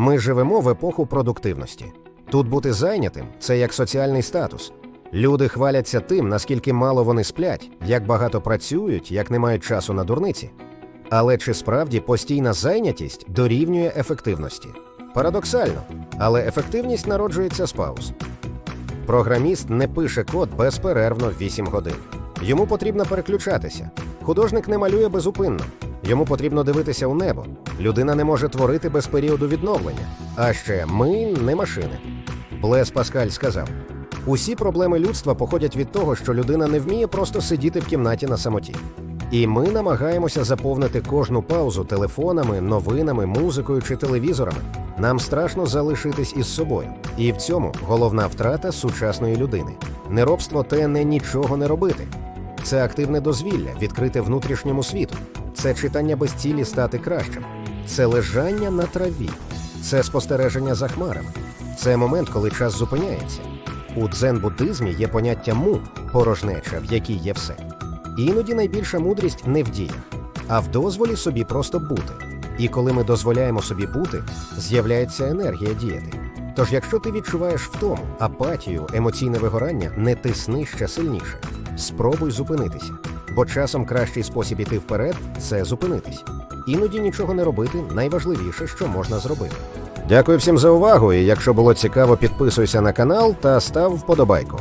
Ми живемо в епоху продуктивності. Тут бути зайнятим це як соціальний статус. Люди хваляться тим, наскільки мало вони сплять, як багато працюють, як не мають часу на дурниці. Але чи справді постійна зайнятість дорівнює ефективності? Парадоксально, але ефективність народжується з пауз. Програміст не пише код безперервно 8 годин. Йому потрібно переключатися. Художник не малює безупинно. Йому потрібно дивитися у небо. Людина не може творити без періоду відновлення. А ще ми не машини. Блес Паскаль сказав: усі проблеми людства походять від того, що людина не вміє просто сидіти в кімнаті на самоті. І ми намагаємося заповнити кожну паузу телефонами, новинами, музикою чи телевізорами. Нам страшно залишитись із собою. І в цьому головна втрата сучасної людини. Неробство те не нічого не робити. Це активне дозвілля, відкрите внутрішньому світу. Це читання без цілі стати кращим. Це лежання на траві. Це спостереження за хмарами. Це момент, коли час зупиняється. У дзен-буддизмі є поняття му порожнеча, в якій є все. Іноді найбільша мудрість не в діях, а в дозволі собі просто бути. І коли ми дозволяємо собі бути, з'являється енергія діяти. Тож, якщо ти відчуваєш втому, апатію, емоційне вигорання, не тисни ще сильніше. Спробуй зупинитися. Бо часом кращий спосіб іти вперед це зупинитись. Іноді нічого не робити найважливіше, що можна зробити. Дякую всім за увагу. І якщо було цікаво, підписуйся на канал та став вподобайку.